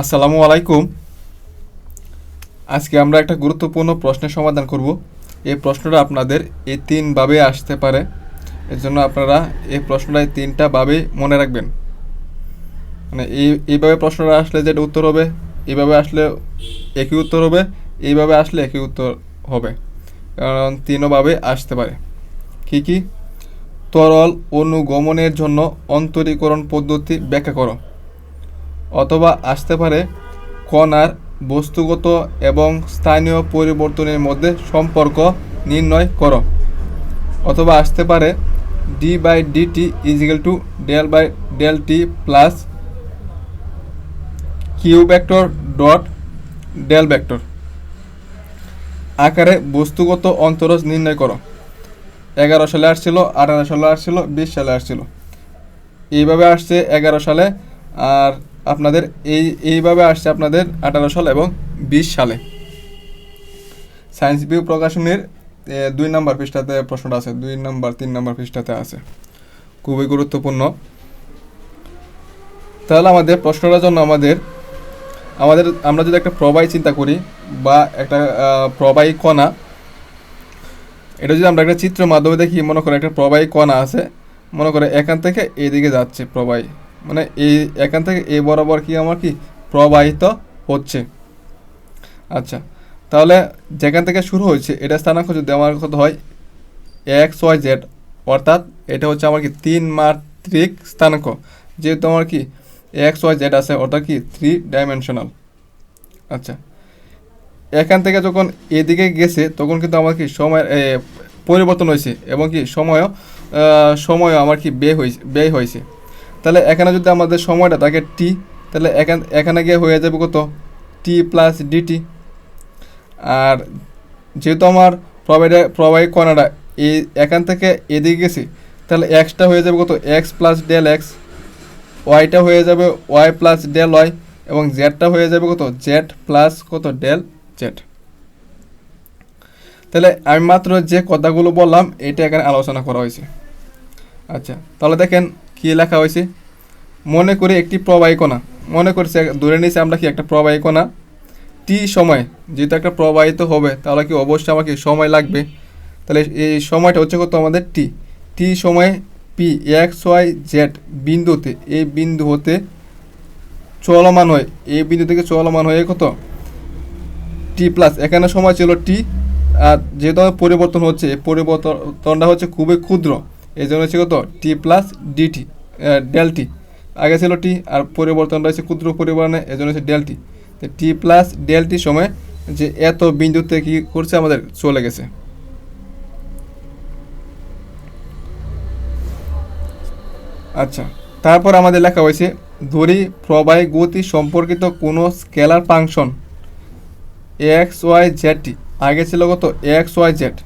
আসসালামু আলাইকুম। আজকে আমরা একটা গুরুত্বপূর্ণ প্রশ্নের সমাধান করব। এই প্রশ্নটা আপনাদের এই তিনভাবে আসতে পারে। এর জন্য আপনারা এই প্রশ্নটা এই তিনটা ভাবে মনে রাখবেন। মানে এই, এইভাবে প্রশ্নটা আসলে যেটা উত্তর হবে, এইভাবে আসলে একই উত্তর হবে, এইভাবে আসলে একই উত্তর হবে। কারণ তিনভাবে আসতে পারে। কি কি? তরল অনুগমনের জন্য অন্তরীকরণ পদ্ধতি ব্যাখ্যা করো। অথবা আসতে পারে কণার বস্তুগত এবং স্থানীয় পরিবর্তনের মধ্যে সম্পর্ক নির্ণয় করো। অথবা আসতে পারে D by DT equal to del by del T plus Q vector dot del vector আকারে বস্তুগত অন্তরজ নির্ণয় করো। এগারো সালে আসছিল, আঠারো সালে আসছিল, বিশ সালে আসছিল। এইভাবে আসছে এগারো সালে, আর আপনাদের এই, এইভাবে আসছে আপনাদের আঠারো সাল এবং বিশ সালে। সায়েন্স ভিউ প্রকাশনীর দুই নম্বর পৃষ্ঠাতে প্রশ্নটা আছে, দুই নম্বর, তিন নম্বর পৃষ্ঠাতে আছে। খুবই গুরুত্বপূর্ণ। তাহলে আমাদের প্রশ্নটার জন্য আমাদের আমাদের, আমরা যদি একটা প্রবাহী চিন্তা করি, বা একটা প্রবাহী কণা, এটা যদি আমরা একটা চিত্র মাধ্যমে দেখি, মনে করে একটা প্রবাহী কণা আছে, মনে করে এখান থেকে এদিকে যাচ্ছে প্রবাহী। মানে এই এখান থেকে এ বরাবর কি আমার কি প্রবাহিত হচ্ছে? আচ্ছা তাহলে যেখান থেকে শুরু হয়েছে, এটা স্থানাঙ্ক যদি আমার কত হয় এক্স ওয়াই জেড অর্থাৎ এটা হচ্ছে আমার কি তিন মাত্রিক স্থানাঙ্ক। যেহেতু আমার কি এক্স ওয়াই জেড আছে, অর্থাৎ কি থ্রি ডাইমেনশনাল আচ্ছা এখান থেকে যখন এদিকে গেছে, তখন কিন্তু আমার কি সময় পরিবর্তন হয়েছে এবং কি সময়ও সময়ও আমার কি ব্যয় হয়েছে ব্যয় হয়েছে। তাহলে এখানে যদি আমাদের সময়টা থাকে টি তাহলে এখান এখানে গিয়ে হয়ে যাবে কত? টি প্লাস ডিটি আর যেহেতু আমার প্রবাহী প্রবাহী কণাটা এই এখান থেকে এদিকে গেছি, তাহলে এক্সটা হয়ে যাবে কত? এক্স প্লাস ডেল এক্স ওয়াইটা হয়ে যাবে ওয়াই প্লাস ডেল ওয়াই এবং জেডটা হয়ে যাবে কত? জেড প্লাস কত? ডেল জেড তাহলে আমি মাত্র যে কথাগুলো বললাম, এটা এখানে আলোচনা করা হয়েছে। আচ্ছা তাহলে দেখেন কি লেখা হয়েছে? মনে করে একটি প্রবাহী কণা মনে করছি, ধরে নিয়েছি আমরা কি একটা প্রবাহী কণা টি সময়, যেহেতু একটা প্রবাহিত হবে, তাহলে কি অবশ্যই আমাকে সময় লাগবে? তাহলে এই সময়টা হচ্ছে কত আমাদের? টি। টি সময়ে পি, এক্স, ওয়াই, জেড বিন্দুতে। এই বিন্দু হতে চলমান হয়। এই বিন্দু থেকে চলমান হয়ে কত? T plus. এখানে সময় ছিল টি, আর যেহেতু পরিবর্তন হচ্ছে পরিবর্তনটা হচ্ছে খুবই ক্ষুদ্র। এই জন্য হচ্ছে কত? T plus DT del T আগে ছিল টি আর পরিবর্তনটা হচ্ছে ক্ষুদ্র পরিবর্তনে, এই জন্য হচ্ছে ডেলটি তো টি প্লাস ডেলটি সময় যে এত বিন্দুতে কি করছে আমাদের? চলে গেছে। আচ্ছা তারপর আমাদের লেখা হয়েছে, ধরি প্রবাহী গতি সম্পর্কিত কোনো স্কেলার ফাংশন এক্স ওয়াই জেডটি আগে ছিল কত? X Y Z.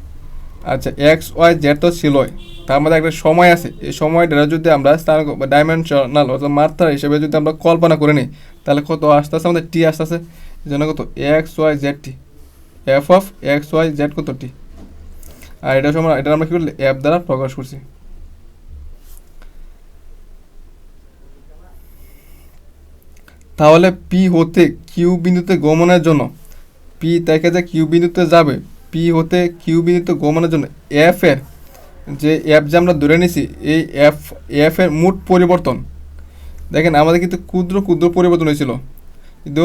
আচ্ছা এক্স, ওয়াই, জেড তো ছিলই। তার মধ্যে একটা সময় আছে। এই সময়টা যদি আমরা স্থানাঙ্ক বা ডাইমেনশনাল অর্থাৎ মাত্রা হিসেবে যদি আমরা কল্পনা করে নিই, তাহলে কত আস্তে আস্তে আমাদের টি আস্তে আস্তে জন্য কত? X, Y, Z T F of X, Y, Z কত টি আর এটা সময় এটা আমরা কী করলে? অ্যাপ দ্বারা প্রকাশ করছি। তাহলে পি হতে কিউ বিন্দুতে গমনের জন্য পি থেকে যে কিউ বিন্দুতে যাবে। পি হতে কিউ বিন্দুতে গমনের জন্য এফ এর যে এফ যে আমরা ধরে নিছি, এই এফ এফ এর মোট পরিবর্তন। দেখেন, আমাদের কিন্তু ক্ষুদ্র ক্ষুদ্র পরিবর্তন হয়েছিল। কিন্তু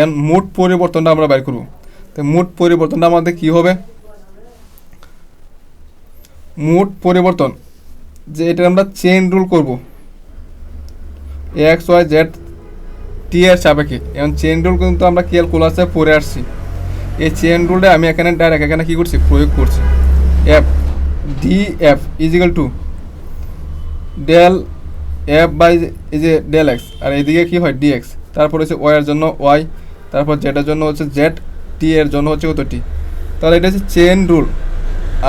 এর মোট পরিবর্তনটা আমরা বের করব। তো মোট পরিবর্তনটা আমাদের কি হবে? মোট পরিবর্তন, যে এটা আমরা চেন রুল করব। এক্স ওয়াই জেড টি এর সাপেক্ষে। এবং চেন রুল কিন্তু আমরা ক্যালকুলাসে পড়ে আসছি। এই চেন রুলটা আমি এখানে ডাইরেক্ট এখানে কী করছি? প্রয়োগ করছি। F D F equal to del F by এই যে ডেল এক্স আর এদিকে কী হয়? ডি এক্স তারপর হচ্ছে ওয়াই এর জন্য ওয়াই তারপর জেডের জন্য হচ্ছে জেড টি এর জন্য হচ্ছে কত টি তাহলে এটা হচ্ছে চেন রুল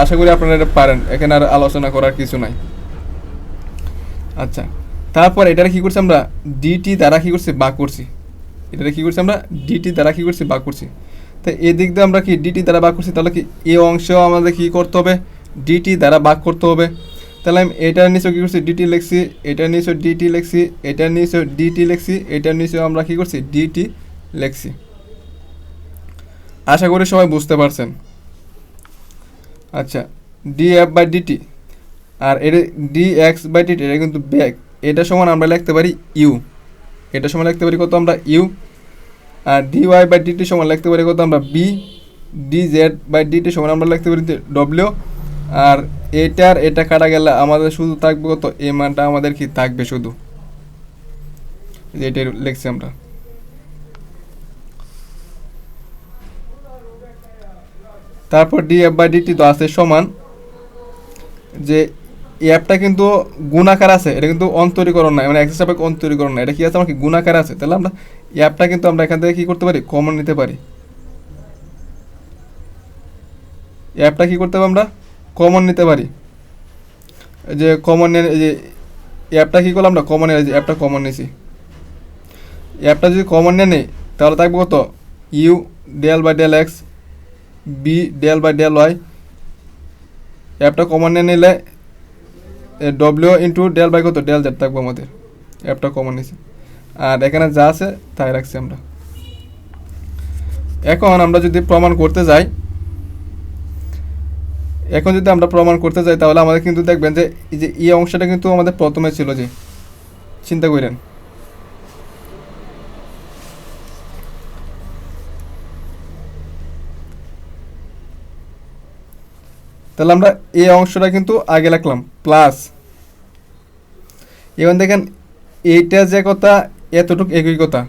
আশা করি আপনারা এটা পারেন। এখানে আর আলোচনা করার কিছু নাই। আচ্ছা তারপর এটারে কী করছি আমরা? ডিটি দ্বারা কী করছি? বাক করছি। এটারে কী করছি আমরা? ডিটি দ্বারা কী করছি? বাক করছি। তো এদিক দিয়ে আমরা কি ডিটি দ্বারা বাক করছি? তাহলে কি এ অংশেও আমাদের কী করতে হবে? ডিটি দ্বারা বাক করতে হবে। তাহলে আমি এটার নিচে কী করছি? ডিটি লিখছি এটার নিচে ডিটি লিখছি এটার নিচে ডিটি লিখছি এটার নিচে আমরা কী করছি? ডিটি লিখছি। আশা করি সবাই বুঝতে পারছেন। আচ্ছা ডি এফ বাই ডিটি আর এটা ডি এক্স বাই ডিটি এটা কিন্তু ব্যাক এটা সমান আমরা লিখতে পারি ইউ এটা সমান লিখতে পারি কত? আমরা ইউ আর ডি ওয়াই বাই ডিটি সমান লিখতে পারি কত আমরা V D Z by DT সমান আমরা লিখতে পারি ডব্লিউ আর এটার এটা কাটা গেলে আমাদের শুধু থাকবে কত? এই মানটা আমাদের কি? থাকবে শুধু। এটাই লিখছি আমরা। তারপর ডি এফ বাই ডিটি তো আছে সমান যে এই অ্যাপটা কিন্তু গুণাকার আছে, এটা কিন্তু অন্তরীকরণ নাই মানে এক্সেস সাপেক্ষ অন্তরীকরণ নাই। এটা কি আছে? আমার কি গুণাকার আছে? তাহলে আমরা এই অ্যাপটা কিন্তু আমরা এখান থেকে কি করতে পারি? কমন নিতে পারি। এই অ্যাপটা কি করতে পারি আমরা? কমন নিতে পারি। যে কমন যে অ্যাপটা কী করলাম আমরা? কমন যে অ্যাপটা কমন নিয়েছি অ্যাপটা যদি কমন নিয়ে নেই, তাহলে থাকবে কত? U del by del X V del by del Y অ্যাপটা কমন নিয়ে নিলে ডব্লিউ ইন্টু ডেল বাই কত? ডেল জেড থাকব আমাদের। অ্যাপটা কমন নিয়েছে আর এখানে যা আছে, তাই রাখছি আমরা। এখন আমরা যদি প্রমাণ করতে যাই, এখন যদি আমরা প্রমাণ করতে যাই, তাহলে আমাদের কিন্তু দেখবেন যে, এই যে ই অংশটা কিন্তু আমাদের প্রথমে ছিল যে, চিন্তা করেন তাহলে আমরা এই অংশটা কিন্তু আগে লিখলাম প্লাস এবার দেখেন, এইটা যে কথা এতটুক একই কথা।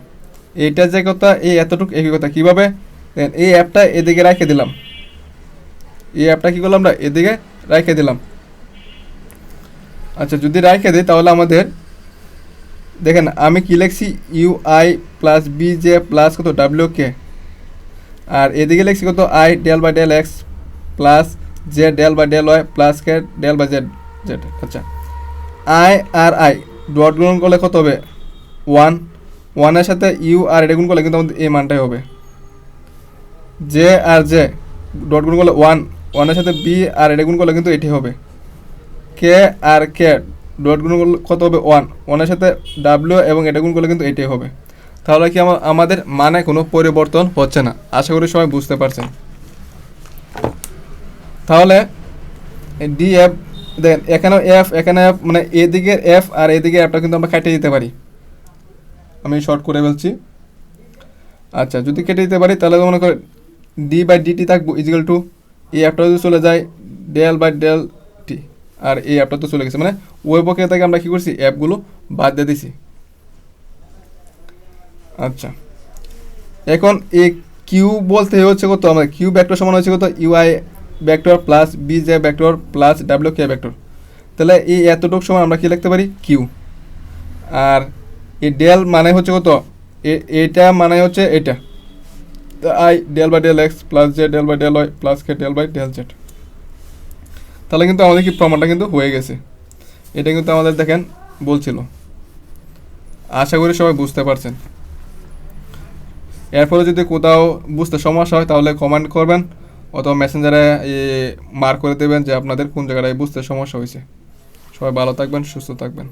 এইটা যে কথা এই এতটুক একই কথা। কীভাবে? দেখেন, এই অ্যাপটা এদিকে রেখে দিলাম। এই অ্যাপটা কী করলাম আমরা? এদিকে রেখে দিলাম। আচ্ছা যদি রেখে দিই তাহলে আমাদের, দেখেন, আমি কি লিখছি? U I plus V J plus কত? ডাব্লিউ কে আর এদিকে লিখছি কত? I del by del X plus J del by del Y plus K del by Z Z আচ্ছা। আই আর আই, ডট গুণ করলে কত হবে? ওয়ান। ওয়ানের সাথে ইউ আর এটা গুণ করলে কিন্তু আমাদের এই মানটাই হবে। জে আর জে, ডট গুণ করলে ওয়ান। ওয়ানের সাথে বি আর এটা গুণ করলে কিন্তু এটি হবে। কে আর কে, ডট গুণ করলে কত হবে? ওয়ান। ওয়ানের সাথে ডাব্লিউ এবং এটা গুণ করলে কিন্তু এটাই হবে। তাহলে কি আমা- আমাদের মানে কোনো পরিবর্তন হচ্ছে না? আশা করি সবাই বুঝতে পারছেন। তাহলে ডি এফ দেন এখানেও এফ এখানে F, মানে এদিকের এফ আর এদিকের এফটা কিন্তু আমরা কেটে দিতে পারি। আমি শর্ট করে বলছি। আচ্ছা যদি কেটে দিতে পারি তাহলে মনে করে ডি বাই ডিটি থাকব ইজিক্যাল টু এই অ্যাপটা যদি চলে যায় ডেল বাই ডেল টি আর এই অ্যাপটা তো চলে গেছে। মানে ওই পক্ষে থেকে আমরা কী করছি? অ্যাপগুলো বাদ দিয়ে দিছি। আচ্ছা এখন এই কিউ বলতে হচ্ছে কত? আমাদের কিউ ভেক্টর সমান হচ্ছে কত? U I vector plus V J vector plus W K vector তাহলে এই এতটুকু সময় আমরা কী লিখতে পারি? কিউ আর এই ডেল মানে হচ্ছে কত? এটা মানে হচ্ছে এটা। I del by del X plus J del by del Y plus K del by del Z তাহলে কিন্তু আমাদের কি প্রমাণটা কিন্তু হয়ে গেছে। এটা কিন্তু আমাদের দেখেন বলছিল। আশা করি সবাই বুঝতে পারছেন। এরপরে যদি কোথাও বুঝতে সমস্যা হয় তাহলে কমেন্ট করবেন। অথবা মেসেঞ্জারে মার্ক করে দেবেন যে আপনাদের কোন জায়গাটায় বুঝতে সমস্যা হয়েছে। সবাই ভালো থাকবেন, সুস্থ থাকবেন।